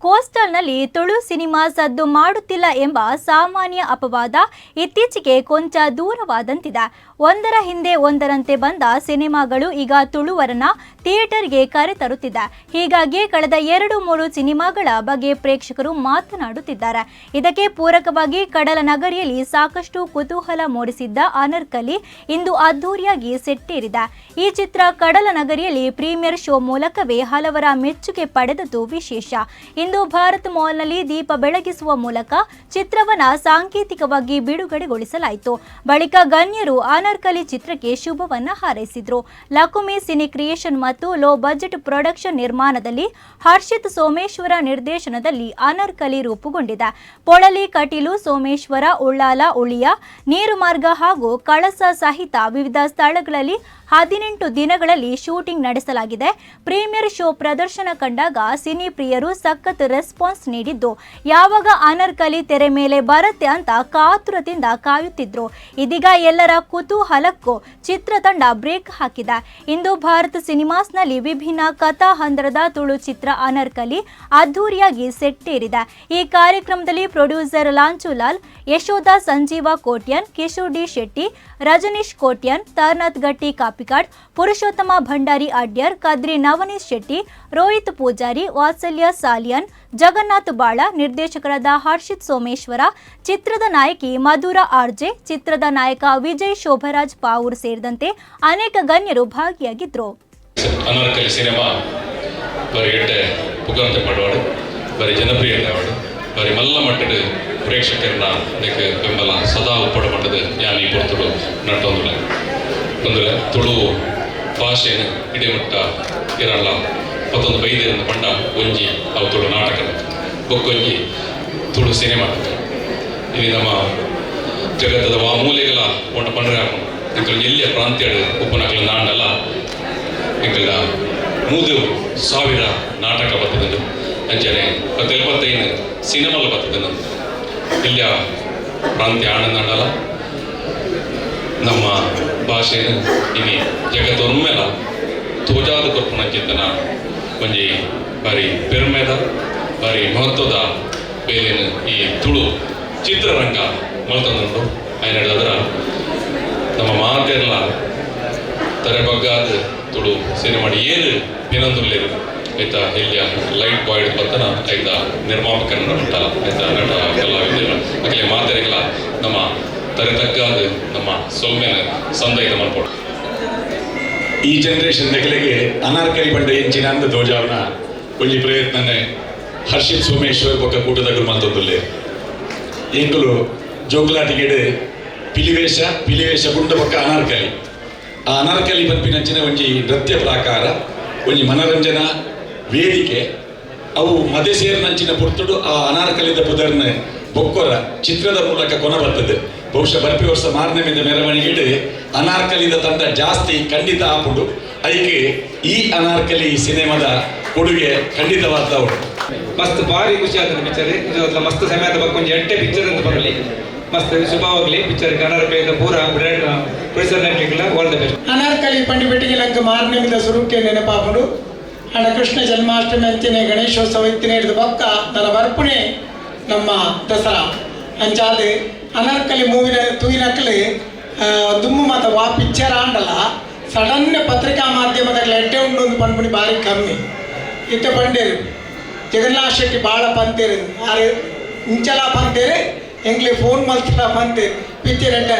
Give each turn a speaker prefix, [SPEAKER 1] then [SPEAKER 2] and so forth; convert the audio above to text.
[SPEAKER 1] ಕೋಸ್ಟಲ್ನಲ್ಲಿ Tulu cinema ಸದ್ದು ಮಾಡುತ್ತಿಲ್ಲ ಎಂಬ ಸಾಮಾನ್ಯ ಅಪವಾದ ಇತ್ತೀಚೆಗೆ ಕೊಂಚ ದೂರವಾದಂತಿದೆ. ಒಂದರ ಹಿಂದೆ ಒಂದರಂತೆ ಬಂದ ಸಿನಿಮಾಗಳು ಈಗ ತುಳುವರನ್ನ ಥಿಯೇಟರ್ಗೆ ಕರೆತರುತ್ತಿದೆ ಹೀಗಾಗಿ ಕಳೆದ ಎರಡು ಮೂರು ಸಿನಿಮಾಗಳ ಬಗ್ಗೆ ಪ್ರೇಕ್ಷಕರು ಮಾತನಾಡುತ್ತಿದ್ದಾರೆ. ಇದಕ್ಕೆ ಪೂರಕವಾಗಿ ಕಡಲ ನಗರಿಯಲ್ಲಿ ಸಾಕಷ್ಟು ಕುತೂಹಲ ಮೂಡಿಸಿದ್ದ ಅನರ್ಕಲಿ ಇಂದು ಅದ್ದೂರಿಯಾಗಿ ಸೆಟ್ಟೇರಿದೆ. ಈ ಚಿತ್ರ ಕಡಲ ನಗರಿಯಲ್ಲಿ ಪ್ರೀಮಿಯರ್ ಶೋ ಮೂಲಕವೇ ಹಲವರ ಮೆಚ್ಚುಗೆ ಪಡೆದದ್ದು ವಿಶೇಷ. ಇಂದು ಭಾರತ್ ಮಾಲ್ನಲ್ಲಿ ದೀಪ ಬೆಳಗಿಸುವ ಮೂಲಕ ಚಿತ್ರವನ್ನ ಸಾಂಕೇತಿಕವಾಗಿ ಬಿಡುಗಡೆಗೊಳಿಸಲಾಯಿತು. ಬಳಿಕ ಗಣ್ಯರು ಅನರ್ಕಲಿ ಚಿತ್ರಕ್ಕೆ ಶುಭವನ್ನ ಹಾರೈಸಿದ್ರು. ಲಕುಮಿ ಸಿನಿ ಕ್ರಿಯೇಷನ್ ಮತ್ತು ಲೋ ಬಜೆಟ್ ಪ್ರೊಡಕ್ಷನ್ ನಿರ್ಮಾಣದಲ್ಲಿ ಹರ್ಷಿತ್ ಸೋಮೇಶ್ವರ ನಿರ್ದೇಶನದಲ್ಲಿ ಅನರ್ಕಲಿ ರೂಪುಗೊಂಡಿದೆ. ಪೊಳಲಿ, ಕಟೀಲು, ಸೋಮೇಶ್ವರ, ಉಳ್ಳಾಲ, ಉಳಿಯ ನೀರು ಮಾರ್ಗ ಹಾಗೂ ಕಳಸ ಸಹಿತ ವಿವಿಧ ಸ್ಥಳಗಳಲ್ಲಿ ಹದಿನೆಂಟು ದಿನಗಳಲ್ಲಿ ಶೂಟಿಂಗ್ ನಡೆಸಲಾಗಿದೆ. ಪ್ರೀಮಿಯರ್ ಶೋ ಪ್ರದರ್ಶನ ಕಂಡಾಗ ಸಿನಿ ಪ್ರಿಯರು ಸಖತ್ ರೆಸ್ಪಾನ್ಸ್ ನೀಡಿದ್ದು, ಯಾವಾಗ ಅನರ್ಕಲಿ ತೆರೆ ಮೇಲೆ ಬರುತ್ತೆ ಅಂತ ಕಾತುರದಿಂದ ಕಾಯುತ್ತಿದ್ರು. ಇದೀಗ ಎಲ್ಲರ ಕುತೂಹಲಕ್ಕೂ ಚಿತ್ರತಂಡ ಬ್ರೇಕ್ ಹಾಕಿದೆ. ಇಂದು ಭಾರತ್ ಸಿನಿಮಾಸ್ನಲ್ಲಿ ವಿಭಿನ್ನ ಕಥಾ ಹಂದರದ ತುಳು ಚಿತ್ರ ಅನರ್ಕಲಿ ಅದ್ಧೂರಿಯಾಗಿ ಸೆಟ್ಟೇರಿದೆ. ಈ ಕಾರ್ಯಕ್ರಮದಲ್ಲಿ ಪ್ರೊಡ್ಯೂಸರ್ ಲಾಂಚುಲಾಲ್, ಯಶೋಧ ಸಂಜೀವ ಕೋಟ್ಯನ್, ಕಿಶೋರ್ ಡಿ ಶೆಟ್ಟಿ, ರಜನೀಶ್ ಕೋಟ್ಯನ್ ತರ್ನಾಥ್ ಗಟ್ಟಿ ಕಾಪಿಕಾಡ್, ಪುರುಷೋತ್ತಮ ಭಂಡಾರಿ ಅಡ್ಯರ್, ಕದ್ರಿ ನವನೀಶ್ ಶೆಟ್ಟಿ, ರೋಹಿತ್ ಪೂಜಾರಿ, ವಾತ್ಸಲ್ಯ ಸಾಲಿಯನ್, ಜಗನ್ನಾಥ್ ಬಾಳ, ನಿರ್ದೇಶಕರಾದ ಹರ್ಷಿತ್ ಸೋಮೇಶ್ವರ, ಚಿತ್ರದ ನಾಯಕಿ ಮಧುರ ಆರ್ಜೆ, ಚಿತ್ರದ ನಾಯಕ ವಿಜಯ್ ಶೋಭರಾಜ್ ಪಾವೂರ್ ಸೇರಿದಂತೆ ಅನೇಕ ಗಣ್ಯರು ಭಾಗಿಯಾಗಿದ್ದರು
[SPEAKER 2] ಅನಾರ್ಕಲಿ ಸಿನಿಮಾ, ಬರೀ ಪುಗಂತೆ ಪಡುವಾಡು ಬರೀ ಜನಪ್ರಿಯ ಬರೀ ಮಲ್ಲ ಮಟ್ಟದ ಪ್ರೇಕ್ಷಕರನ್ನ ಅದಕ್ಕೆ ಬೆಂಬಲ ಸದಾ ಉಪ್ಪಡ ಮಟ್ಟದ ಈ ಪೊರ್ತುಡು ನಟ್ಟೊಂದುಲೆ ಒಂದುಲೆ ತುಳು ಭಾಷೆನ ಇಡಿಮಟ್ಟ ಇರಲ್ಲ. ಮತ್ತೊಂದು ಬೈದಿರಂದ ಪಂಡ ಒಂಜಿ, ಅವು ತುಳು ನಾಟಕ. ಬೊಕ್ಕೊಂಜಿ ತುಳು ಸಿನಿಮಾ. ಇಲ್ಲಿ ನಮ್ಮ ಜಗತ್ತದ ವಾಮೂಲೆಗಳ ಒಂಟ ಪಂಡ್ರೆ ಹಾಕೊಂಡು ಇಂಕಲ್ ಎಲ್ಲಿಯ ಪ್ರಾಂತ್ಯ ಉಪನಕಲ ನಾಂಡಲ್ಲ. ಇಂಕಲ್ದ ಮೂದು ಸಾವಿರ ನಾಟಕ ಬರ್ತದೆ ಅಂಚನೆ ಮತ್ತೆ ಎಪ್ಪತ್ತೈದು ಸಿನಿಮಾಲ ಬರ್ತದೆ ಇಲ್ಲಿಯ ಪ್ರಾಂತ್ಯ ಆನಂದಾಂಡಲ ನಮ್ಮ ಭಾಷೆಯನ್ನು ಇಲ್ಲಿ ಜಗತ್ತೊಮ್ಮೆಲ ತೋಜಾದ ಕೊರ್ಪುನ ಚಿಂತನ ಒಂಜಿ ಬಾರಿ ಪೆರ್ಮೆದ ಬಾರಿ ಮಹತ್ವದ ಬೇರೆ ಈ ತುಳು ಚಿತ್ರರಂಗ ಮಲ್ತಂದ್ರು ಆಯ್ನ ಅದರ ನಮ್ಮ ಮಾತೆಲ್ಲ ತರೆ ಬಗ್ಗಾದ ತುಳು ಸಿನಿಮಾ ಏನು ವಿನಂದುಲ್ಲೇರು ಆಯ್ತಾ, ಇಲ್ಲಿಯ ಲೈಟ್ ಬಾಯ್ ಬರ್ತನ ಆಯ್ತ ನಿರ್ಮಾಪಕರನ್ನ ನಟ ಆಯ್ತಾ, ನಟ ಕಲಾವಿದರು ಆಗಲೇ ಮಾತೆಲ್ಲ ನಮ್ಮ ತಗ್ಗಾದ ನಮ್ಮ ಸೌಮ್ಯನ ಸಂದೈತ ಮಾಡ್ಕೊಡು
[SPEAKER 3] ಈ ಜನರೇಷನ್ ನಕಲಿಗೆ ಅನಾರ್ಕಲಿ ಬಂಡ ಹೆಂಚಿನ ಅಂದ ಧ್ವಜವನ್ನ ಒಳ್ಳೆ ಪ್ರಯತ್ನನೆ ಹರ್ಷಿತ್ ಸೋಮೇಶ್ವರ್ ಪಕ್ಕ ಕೂಟದಾಗ ಮಲ್ತೊಂದುಲ್ಲೆ ಎಂಕುಲು ಜೋಗುಲಾಟಿಗೆಡ್ ಪಿಲಿವೇಶ ಪಿಲಿವೇಶ ಗುಂಡ ಪಕ್ಕ ಅನಾರ್ಕಲಿ. ಆ ಅನಾರ್ಕಲಿ ಪನ್ಪಿನಂಚಿನ ಒಂಜಿ ನೃತ್ಯ ಪ್ರಾಕಾರ, ಒಂಜಿ ಮನರಂಜನಾ, ವೇದಿಕೆ, ಅವು ಮದೆ ಸೇರಿನಂಚಿನ ಪುರ್ತುಡು ಆ ಅನಾರ್ಕಲಿದ ಪುದರ್ನ ಬೊಕ್ಕೊರ ಚಿತ್ರದ ಮೂಲಕ ಕೊನ ಬರ್ತದೆ. ಬಹುಶಃ ಬರ್ಪಿ ವರ್ಷ ಮಾರನೇ ಮೇಲೆ ಮೆರವಣಿಗೆ ಅನಾರ್ಕಲಿದ ತಂಡ ಜಾಸ್ತಿ ಖಂಡಿತ ಆಪುಡು. ಅದಕ್ಕೆ ಈ ಅನಾರ್ಕಲಿ ಸಿನಿಮಾದ ಕೊಡುಗೆ ಖಂಡಿತವಾದ ಉಂಟು
[SPEAKER 4] ಮಸ್ತ್ ಭಾರಿ ಖುಷಿ ಆಗ್ತದೆ ಪಿಕ್ಚರ್ ಮಸ್ತ್ ಸಮಯದ ಬಗ್ಗೆ ಒಂದು ಎಂಟೆ ಪಿಕ್ಚರ್ ಅಂತ ಬರಲಿ ಮಸ್ತ್ ಶುಭವಾಗಲಿ ಪಿಕ್ಚರ್ ಕನ್ನಡ ಪೇದ ಪೂರ ಪ್ರೊಡ್ಯೂಸರ್ ನೆಟ್ಲಿಕ್ಲ ಆಲ್ ದ ಬೆಸ್ಟ್
[SPEAKER 5] ಅನಾರ್ಕಲಿ ಪಂಡಿಪಟ್ಟಿಗೆ ಲಂಕ ಮಾರ್ನಿಂದ ಸುರುಕ್ಕೆ ನೆನಪಾಪುಡು ಹಣ ಕೃಷ್ಣ ಜನ್ಮಾಷ್ಟಮಿ ಅಂತಿನೇ ಗಣೇಶೋತ್ಸವ ಇತ್ತಿನ ಹಿಡಿದು ಪಕ್ಕ ನನ್ನ ಬರ್ಪುಣೆ ನಮ್ಮ ದಸರಾ. ಅಂಚಾದೆ ಅನಾರ್ಕಲಿ ಮೂವಿನ ತೂಯಿನಕ್ಕಲು ದುಮ್ಮು ಮಾತ ವಾ ಪಿಕ್ಚರ್ ಆಂಡಲ ಸಡನ್ ಪತ್ರಿಕಾ ಮಾಧ್ಯಮದಲ್ಲಿ ಎಟ್ಟೆ ಉಂಡು ಒಂದು ಪಂಡ್ಬಿಡಿ ಭಾರಿ ಕಮ್ಮಿ. ಇತ್ತ ಪಂಡೇರು ಜಗನ್ನಾಥ್ ಶೆಟ್ಟಿ ಭಾಳ ಪಂತೇರು ಇಂಚಲ ಪಂತೇರಿ ಎಂಗ್ಲಿ ಫೋನ್ ಮಲ್ತಲ ಪಂತೇರಿ. ಪಿತ್ತಿ ಎಡ್ಡೆ